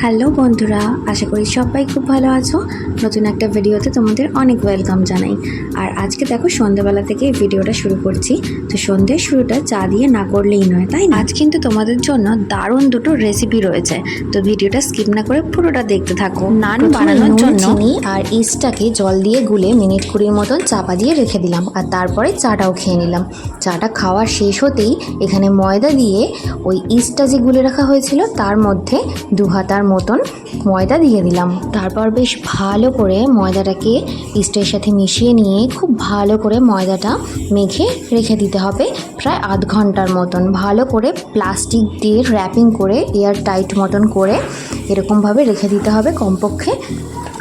Hello বন্ধুরা আশা করি সবাই খুব ভালো আছো। নতুন একটা ভিডিওতে তোমাদের অনেক ওয়েলকাম জানাই। আর আজকে দেখো সন্ধ্যাবেলা থেকে ভিডিওটা শুরু করছি। তো সন্ধ্যের শুরুটা চা দিয়ে না করলেই নয় তাই না? আজ কিন্তু তোমাদের জন্য দারুণ দুটো রেসিপি রয়েছে। তো ভিডিওটা স্কিপ না করে পুরোটা দেখতে থাকো। নান বানানোর জন্য আর ইস্টটাকে জল দিয়ে গুলে মিনিট কুড়ির মতন চাপা দিয়ে রেখে দিলাম। আর তারপরে চাটাও খেয়ে নিলাম। চাটা খাওয়া শেষ হতেই এখানে ময়দা দিয়ে ওই ইস্টটা যে গুলে রাখা হয়েছিল তার মধ্যে দু হাতার মতন ময়দা দিয়ে দিলাম। তারপর বেশ ভালো করে ময়দাটাকে ইস্টের সাথে মিশিয়ে নিয়ে খুব ভালো করে ময়দাটা মেখে রেখে দিতে হবে প্রায় আধ ঘণ্টার মতন। ভালো করে প্লাস্টিক দিয়ে র্যাপিং করে এয়ার টাইট মতন করে এরকমভাবে রেখে দিতে হবে কমপক্ষে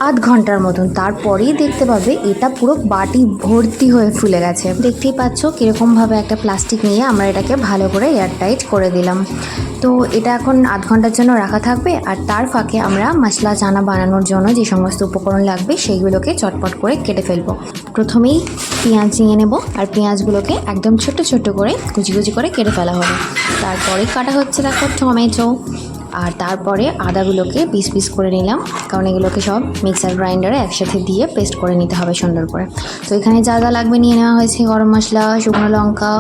আধ ঘণ্টার মতন। তারপরেই দেখতে পাবে এটা পুরো বাটি ভর্তি হয়ে ফুলে গেছে। দেখতেই পাচ্ছ কীরকমভাবে একটা প্লাস্টিক নিয়ে আমরা এটাকে ভালো করে এয়ার টাইট করে দিলাম। তো এটা এখন আধ ঘণ্টার জন্য রাখা থাকবে আর তার ফাঁকে আমরা মশলা, চানা বানানোর জন্য যে সমস্ত উপকরণ লাগবে সেইগুলোকে চটপট করে কেটে ফেলব। প্রথমেই পেঁয়াজ নিয়ে নেব আর পেঁয়াজগুলোকে একদম ছোট ছোট করে কুচি কুচি করে কেটে ফেলা হবে। তারপরে কাটা হচ্ছে দেখো টমেটো আর তারপরে আদাগুলোকে পিস পিস করে নিলাম। কারণ এগুলোকে সব মিক্সার গ্রাইন্ডারে একসাথে দিয়ে পেস্ট করে নিতে হবে সুন্দর করে। তো এখানে যা যা লাগবে নিয়ে নেওয়া হয়েছে। গরম মশলা, শুকনো লঙ্কা,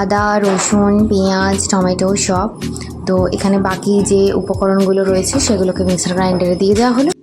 আদা, রসুন, পেঁয়াজ, টমেটো সব। তো এখানে বাকি যে উপকরণগুলো রয়েছে, সেগুলোকে মিক্সার গ্রাইন্ডারে দিয়ে দেওয়া হলো।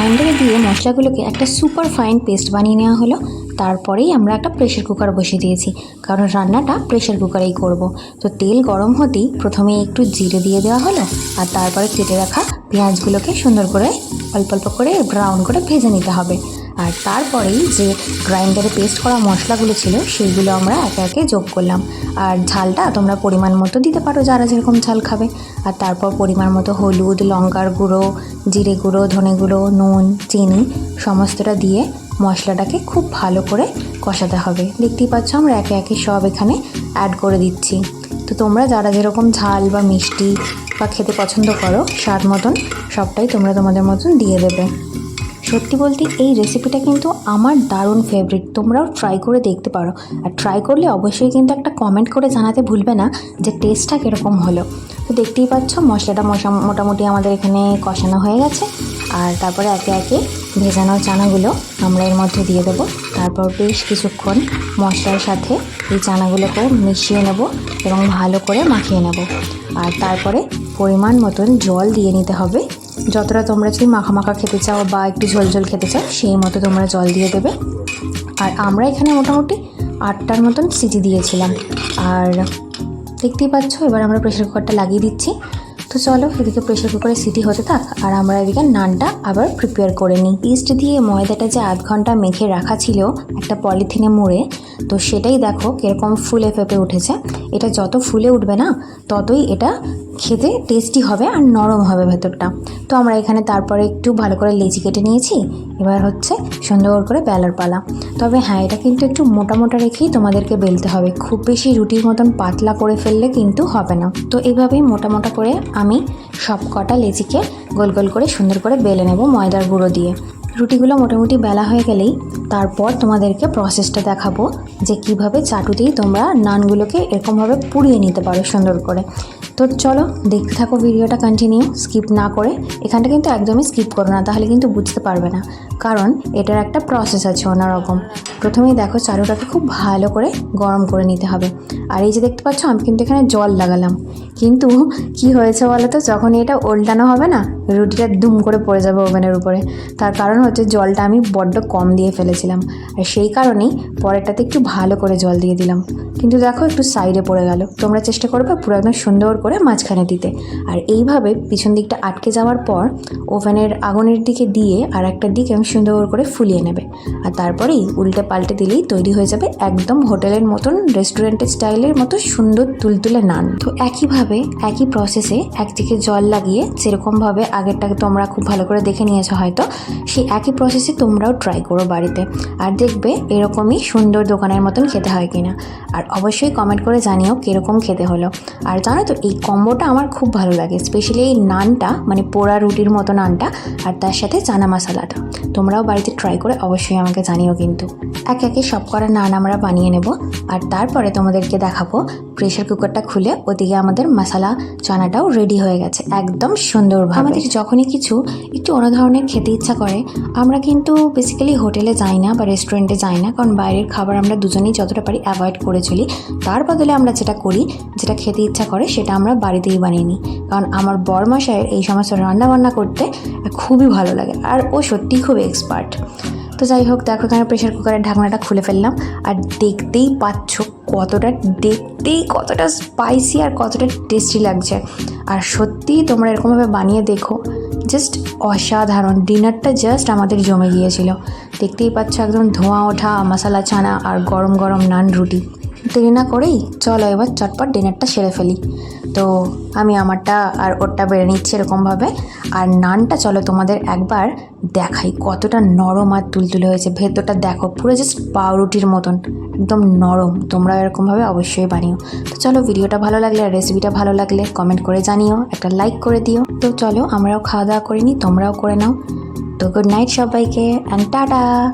গ্রাইন্ডারে দিয়ে মশলাগুলোকে একটা সুপার ফাইন পেস্ট বানিয়ে নেওয়া হলো। তারপরেই আমরা একটা প্রেশার কুকার বসিয়ে দিয়েছি, কারণ রান্নাটা প্রেশার কুকারেই করব। তো তেল গরম হতেই প্রথমে একটু জিরে দিয়ে দেওয়া হলো আর তারপরে কেটে রাখা পেঁয়াজগুলোকে সুন্দর করে অল্প অল্প করে ব্রাউন করে ভেজে নিতে হবে। আর তারপরেই যে গ্রাইন্ডারে পেস্ট করা মশলাগুলো ছিল সেইগুলো আমরা একে একে যোগ করলাম। আর ঝালটা তোমরা পরিমাণ মতো দিতে পারো যারা যেরকম ঝাল খাবে। আর তারপর পরিমাণ মতো হলুদ, লঙ্কার গুঁড়ো, জিরে গুঁড়ো, ধনে গুঁড়ো, নুন, চিনি, সমস্তটা দিয়ে মশলাটাকে খুব ভালো করে কষাতে হবে। দেখতেই পাচ্ছ আমরা একে একে সব এখানে অ্যাড করে দিচ্ছি। তো তোমরা যারা যেরকম ঝাল বা মিষ্টি বা খেতে পছন্দ করো, স্বাদ মতন সবটাই তোমরা তোমাদের মতন দিয়ে দেবে। সত্যি বলতে এই রেসিপিটা কিন্তু আমার দারুণ ফেভারিট তোমরাও ট্রাই করে দেখতে পারো। আর ট্রাই করলে অবশ্যই কিন্তু একটা কমেন্ট করে জানাতে ভুলবে না যে টেস্টটা কীরকম হলো। তো দেখতেই পাচ্ছ, মশলাটা মশা, মোটামুটি আমাদের এখানে কষানো হয়ে গেছে। আর তারপরে একে একে ভেজানো চানাগুলো আমরা এর মধ্যে দিয়ে দেবো। তারপর বেশ কিছুক্ষণ মশলার সাথে এই চানাগুলোকে মিশিয়ে নেব এবং ভালো করে মাখিয়ে নেব। আর তারপরে পরিমাণ মতন জল দিয়ে নিতে হবে। যতটা তোমরা যদি মাখা মাখা খেতে চাও বা একটু ঝোল ঝোল খেতে চাও, সেই মতো তোমরা জল দিয়ে দেবে। আর আমরা এখানে মোটামুটি আটটার মতন সিটি দিয়েছিলাম। আর দেখতেই পাচ্ছ, এবার আমরা প্রেশার কুকারটা লাগিয়ে দিচ্ছি। তো চলো, এদিকে প্রেশার কুকারে সিটি হতে থাক, আর আমরা এদিকে নানটা আবার প্রিপেয়ার করে নিই। ইস্ট দিয়ে ময়দাটা যে আধ ঘণ্টা মেখে রাখা ছিল, একটা পলিথিনে মুড়ে, তো সেটাই দেখো কীরকম ফুলে ফেপে উঠেছে। এটা যত ফুলে উঠবে না, ততই এটা খেতে টেস্টি হবে আর নরম হবে ভেতরটা। তো আমরা এখানে তারপরে একটু ভালো করে লেচি কেটে নিয়েছি। এবার হচ্ছে সুন্দর করে বেলার পালা। তবে হ্যাঁ এটা কিন্তু একটু মোটা মোটা রেখেই তোমাদেরকে বেলতে হবে। খুব বেশি রুটির মতন পাতলা করে ফেললে কিন্তু হবে না। তো এইভাবেই মোটা মোটা করে আমি সব কটা লেচিকে গোল গোল করে সুন্দর করে বেলে নেব ময়দার গুঁড়ো দিয়ে। রুটিগুলো মোটামুটি বেলা হয়ে গেলেই তারপর তোমাদেরকে প্রসেসটা দেখাবো যে কীভাবে চাটুতেই তোমরা নানগুলোকে এরকমভাবে পুড়িয়ে নিতে পারো সুন্দর করে। তো চলো দেখতে থাকো ভিডিওটা কন্টিনিউ স্কিপ না করে। এখানটা কিন্তু একদমই স্কিপ করো না, তাহলে কিন্তু বুঝতে পারবে না। কারণ এটার একটা প্রসেস আছে অন্যরকম। প্রথমেই দেখো চারুটাকে খুব ভালো করে গরম করে নিতে হবে। আর এই যে দেখতে পাচ্ছ, আমি কিন্তু এখানে জল লাগালাম। কিন্তু কি হয়েছে বলো তো যখন এটা উল্টানো হবে না, রুটিটা দুম করে পড়ে যাবে ওভেনের উপরে। তার কারণ হচ্ছে জলটা আমি বড্ড কম দিয়ে ফেলেছিলাম। আর সেই কারণেই পরেরটাতে একটু ভালো করে জল দিয়ে দিলাম। কিন্তু দেখো একটু সাইডে পড়ে গেল। তোমরা চেষ্টা করবে পুরো একদম সুন্দর করে মাঝখানে দিতে। আর এইভাবে পিছন দিকটা আটকে যাওয়ার পর ওভেনের আগুনের দিকে দিয়ে আর একটা দিক আমি সুন্দর করে ফুলিয়ে নেবে। আর তারপরেই উল্টে পাল্টে দিলেই তৈরি হয়ে যাবে একদম হোটেলের মতন, রেস্টুরেন্টের স্টাইলের মতো সুন্দর তুলতুলে নান। তো একইভাবে একই প্রসেসে একদিকে জল লাগিয়ে যেরকমভাবে আগেরটাকে তোমরা খুব ভালো করে দেখে নিয়েছো হয়তো, সেই একই প্রসেসে তোমরাও ট্রাই করো বাড়িতে। আর দেখবে এরকমই সুন্দর দোকানের মতন খেতে হয় কিনা। আর অবশ্যই কমেন্ট করে জানিও কীরকম খেতে হলো। আর জানো তো, এই কম্বোটা আমার খুব ভালো লাগে স্পেশালি এই নানটা মানে পোড়া রুটির মতো নানটা, আর তার সাথে চানা মশলাটা। তোমরাও বাড়িতে ট্রাই করে অবশ্যই আমাকে জানিও কিন্তু। একে একে সব করা নান আমরা বানিয়ে নেব, আর তারপরে তোমাদেরকে দেখাবো প্রেশার কুকারটা খুলে ওদিকে আমাদের মশলা, চানাটাও রেডি হয়ে গেছে, একদম সুন্দরভাবে। আমাদের যখনই কিছু একটু অন্য ধরনের খেতে ইচ্ছা করে, আমরা কিন্তু বেসিক্যালি হোটেলে যাই না বা রেস্টুরেন্টে যাই না, কারণ বাইরের খাবার আমরা দুজনেই যতটা পারি অ্যাভয়েড করে চলি। তার বদলে আমরা যেটা করি, যেটা খেতে ইচ্ছা করে, সেটা আমরা বাড়িতেই বানিয়ে নিই। কারণ আমার বরমাসায়ের এই সমস্ত রান্নাবান্না করতে খুবই ভালো লাগে, আর ও সত্যিই খুব এক্সপার্ট তো যাই হোক, দেখো এখানে প্রেশার কুকারের ঢাকনাটা খুলে ফেললাম, আর দেখতেই পাচ্ছ কতটা দেখতেই কতটা স্পাইসি আর কতটা টেস্টি লাগছে। আর সত্যি তোমরা এরকমভাবে বানিয়ে দেখো জাস্ট অসাধারণ। ডিনারটা জাস্ট আমাদের জমে গিয়েছিল। দেখতেই পাচ্ছ একদম ধোঁয়া ওঠা, মশালা ছানা আর গরম গরম নান রুটি। দেরি না করেই চলো এবার চটপট ডিনারটা সেরে ফেলি। তো আমি আমারটা আর ওরটা বেড়ে নিচ্ছি এরকমভাবে। আর নানটা চলো তোমাদের একবার দেখাই, কতটা নরম আর তুলতুলে হয়েছে। ভেতরটা দেখো, পুরো জাস্ট পাউরুটির মতন, একদম নরম। তোমরা এরকমভাবে অবশ্যই বানিও। তো চলো ভিডিওটা ভালো লাগলে আর রেসিপিটা ভালো লাগলে কমেন্ট করে জানিও, একটা লাইক করে দিও। তো চলো আমরাও খাওয়া দাওয়া করে নিই, তোমরাও করে নাও। তো গুড নাইট সবাইকে অ্যান্ড টাটা